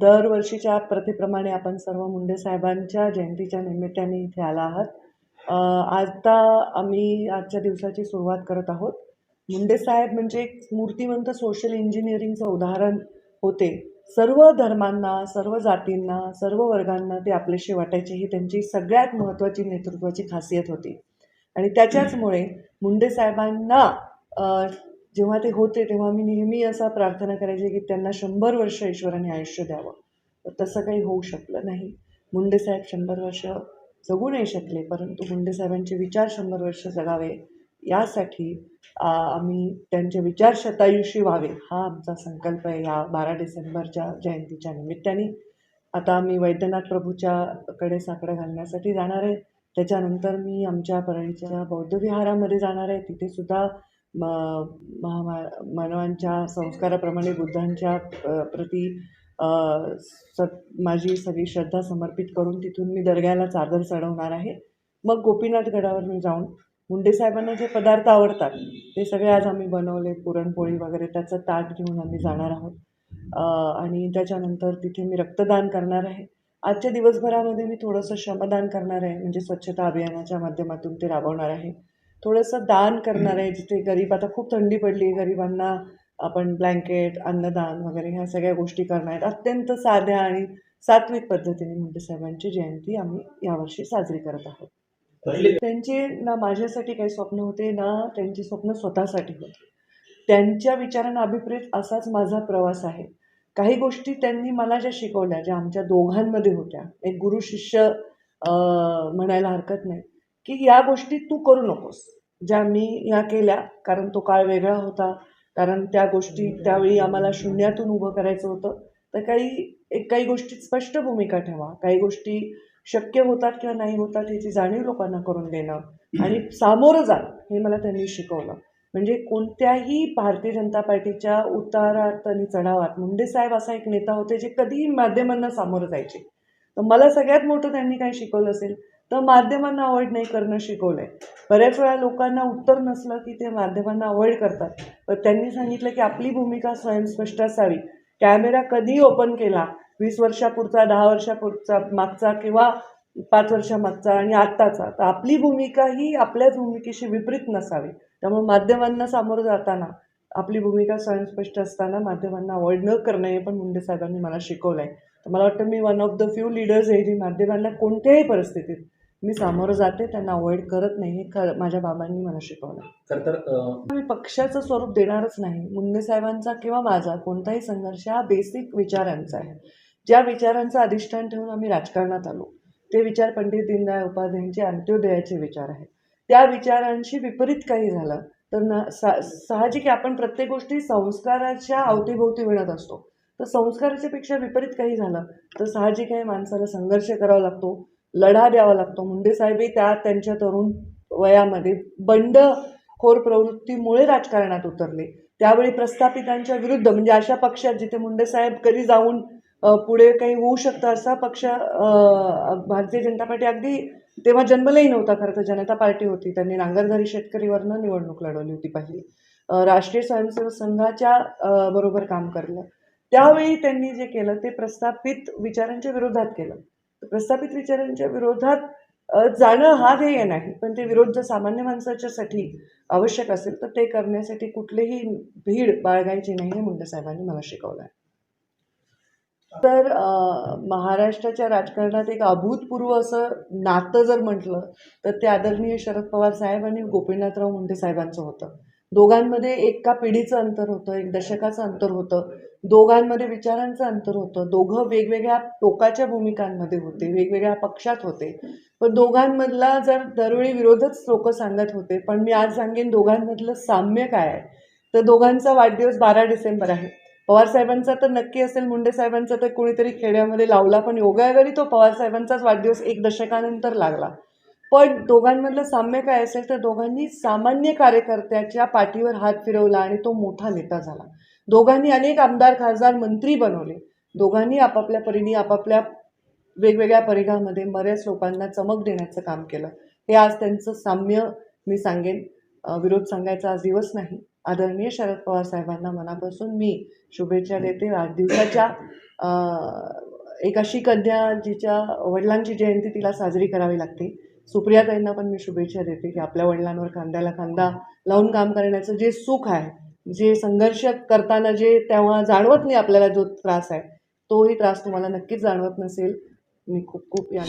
दरवर्षीच्या प्रथेप्रमाणे आपण सर्व मुंडे साहेबांच्या जयंतीच्या निमित्ताने इथे आला आहात. आता आम्ही आजच्या दिवसाची सुरुवात करत आहोत. मुंडे साहेब म्हणजे एक मूर्तिवंत सोशल इंजिनिअरिंगचं उदाहरण होते. सर्व धर्मांना सर्व जातींना सर्व वर्गांना ते आपलेशी वाटायचे ही त्यांची सगळ्यात महत्त्वाची नेतृत्वाची खासियत होती. आणि त्याच्याचमुळे मुंडे साहेबांना जेव्हा ते होते तेव्हा मी नेहमी असा प्रार्थना करायची की त्यांना शंभर वर्ष ईश्वराने आयुष्य द्यावं. तर तसं काही होऊ शकलं नाही. मुंडे साहेब शंभर वर्ष जगू नाही शकले परंतु मुंडे साहेबांचे विचार शंभर वर्ष जगावे. यासाठी आम्ही त्यांचे विचार शतायुषी व्हावे. हा आमचा संकल्प आहे या बारा डिसेंबरच्या जयंतीच्या निमित्ताने. आता आम्ही वैद्यनाथ प्रभूच्याकडे साकडं घालण्यासाठी जाणार आहे. त्याच्यानंतर मी आमच्या परळीच्या बौद्ध विहारामध्ये जाणार आहे. तिथेसुद्धा म महामा मानवांच्या संस्काराप्रमाणे बुद्धांच्या प्रती स माझी सगळी श्रद्धा समर्पित करून तिथून मी दर्ग्याला चादर चढवणार आहे. मग गोपीनाथ गडावर मी जाऊन मुंडे साहेबांना जे पदार्थ आवडतात ते सगळे आज आम्ही बनवले पुरणपोळी वगैरे त्याचं ताट घेऊन आम्ही जाणार आहोत. आणि त्याच्यानंतर तिथे मी रक्तदान करणार आहे. आजच्या दिवसभरामध्ये मी थोडंसं श्रमदान करणार आहे म्हणजे स्वच्छता अभियानाच्या माध्यमातून ते राबवणार आहे. थोडंसं दान करणार आहे जिथे गरीब आता खूप थंडी पडली आहे गरिबांना आपण ब्लँकेट अन्नदान वगैरे ह्या सगळ्या गोष्टी करणार आहेत. अत्यंत साध्या आणि सात्विक पद्धतीने मुंडे साहेबांची जयंती आम्ही यावर्षी साजरी करत आहोत. त्यांचे ना माझ्यासाठी काही स्वप्न होते ना त्यांची स्वप्न स्वतःसाठी होते. त्यांच्या विचारांना अभिप्रेत असाच माझा प्रवास आहे. काही गोष्टी त्यांनी मला ज्या शिकवल्या ज्या आमच्या दोघांमध्ये होत्या एक गुरु शिष्य म्हणायला हरकत नाही की या गोष्टी तू करू नकोस. ज्या मी ह्या केल्या कारण तो काळ वेगळा होता कारण त्या गोष्टी त्यावेळी आम्हाला शून्यातून उभं करायचं होतं. तर काही एक काही गोष्टीत स्पष्ट भूमिका ठेवा. काही गोष्टी शक्य होतात किंवा नाही होतात ह्याची जाणीव लोकांना करून देणं आणि सामोरं जाणं हे मला त्यांनी शिकवलं. म्हणजे कोणत्याही भारतीय जनता पार्टीच्या उतारात आणि चढावात मुंडे साहेब असा एक नेता होते जे कधीही माध्यमांना सामोरं जायचे. तर मला सगळ्यात मोठं त्यांनी काय शिकवलं असेल? तर माध्यमांना अवॉइड नाही करणं शिकवलं आहे बऱ्याच वेळा लोकांना उत्तर नसलं की ते माध्यमांना अवॉइड करतात. पण त्यांनी सांगितलं की आपली भूमिका स्वयंस्पष्ट असावी. कॅमेरा कधी ओपन केला वीस वर्षापुरचा दहा वर्षापुरचा मागचा किंवा पाच वर्षामागचा आणि आत्ताचा तर आपली भूमिका ही आपल्याच भूमिकेशी विपरीत नसावी. त्यामुळे माध्यमांना सामोरं जाताना आपली भूमिका स्वयंस्पष्ट असताना माध्यमांना अवॉइड न करणं हे पण मुंडे साहेबांनी मला शिकवलं आहे तर मला वाटतं मी one of the few leaders आहे जी माध्यमांना कोणत्याही परिस्थितीत मी सामोरं जाते त्यांना अवॉइड करत नाही. हे खरं माझ्या बाबांनी मला शिकवलं. खर तर मी पक्षाचं स्वरूप देणारच नाही. मुंडे साहेबांचा किंवा माझा कोणताही संघर्ष हा बेसिक विचारांचा आहे. ज्या विचारांचं अधिष्ठान ठेवून आम्ही राजकारणात आलो ते विचार पंडित दीनदयाळ उपाध्यायांचे अंत्योदयाचे विचार आहेत. त्या विचारांशी विपरीत काही झालं तर ना सा साहजिक आपण प्रत्येक गोष्टी संस्काराच्या अवतीभोवती विणत असतो. तर संस्काराच्या पेक्षा विपरीत काही झालं तर साहजिक आहे माणसाला संघर्ष करावा लागतो. लढा द्यावा लागतो. मुंडे साहेबही त्या त्यांच्या तरुण वयामध्ये बंडखोर प्रवृत्तीमुळे राजकारणात उतरले. त्यावेळी प्रस्थापितांच्या विरुद्ध म्हणजे अशा पक्षात जिथे मुंडे साहेब कधी जाऊन पुढे काही होऊ शकतं असा पक्ष भारतीय जनता पार्टी अगदी तेव्हा जन्मलाही नव्हता खरं तर. जनता पार्टी होती. त्यांनी नांगरधारी शेतकरीवरनं निवडणूक लढवली होती पहिली. राष्ट्रीय स्वयंसेवक संघाच्या बरोबर काम करलं. त्यावेळी त्यांनी जे केलं ते प्रस्थापित विचारांच्या विरोधात केलं. प्रस्थापित विचारांच्या विरोधात जाणं हा ध्येय नाही. पण ते विरोध जर सामान्य माणसाच्यासाठी आवश्यक असेल तर ते करण्यासाठी कुठलीही भीड बाळगायची नाही हे मुंडे साहेबांनी मला शिकवलं आहे. तर महाराष्ट्राच्या राजकारणात एक अभूतपूर्व असं नातं जर म्हटलं तर ते आदरणीय शरद पवार साहेब आणि गोपीनाथराव मुंडे साहेबांचं होतं. दोघांमध्ये एका पिढीचं अंतर होतं एक दशकाचं अंतर होतं. दोघांमध्ये विचारांचं अंतर होतं. दोघं वेगवेगळ्या टोकाच्या भूमिकांमध्ये होते वेगवेगळ्या पक्षात होते. पण दोघांमधला जर दरवेळी विरोधच लोक सांगत होते पण मी आज सांगेन दोघांमधलं साम्य काय आहे. तर दोघांचा वाढदिवस बारा डिसेंबर आहे. पवार साहेबांचा तर नक्की असेल मुंडे साहेबांचा तर कोणीतरी खेड्यामध्ये लावला पण योगायोगाने तो पवार साहेबांचाच वाढदिवस एक दशकानंतर लागला. पण दोघांमधलं साम्य काय असेल तर दोघांनी सामान्य कार्यकर्त्याच्या पाठीवर हात फिरवला आणि तो मोठा नेता झाला. दोघांनी अनेक आमदार खासदार मंत्री बनवले. दोघांनी आपापल्या परीने आपापल्या वेगवेगळ्या परिघामध्ये बऱ्याच लोकांना चमक देण्याचं काम केलं. हे आज त्यांचं साम्य मी सांगेन. विरोध सांगायचा आज दिवस नाही. आदरणीय शरद पवार साहेबांना मनापासून मी शुभेच्छा देते. वाढदिवसाच्या एक अशी कन्या जिच्या वडिलांची जयंती तिला साजरी करावी लागते. सुप्रियाताईंना पण मी शुभेच्छा देते की आपल्या वडिलांवर खांद्याला खांदा लावून काम करण्याचं जे सुख आहे जे संघर्ष करताना जे तेव्हा जाणवत नाही आपल्याला जो त्रास आहे तोही त्रास तुम्हाला नक्कीच जाणवत नसेल. मी खूप खूप या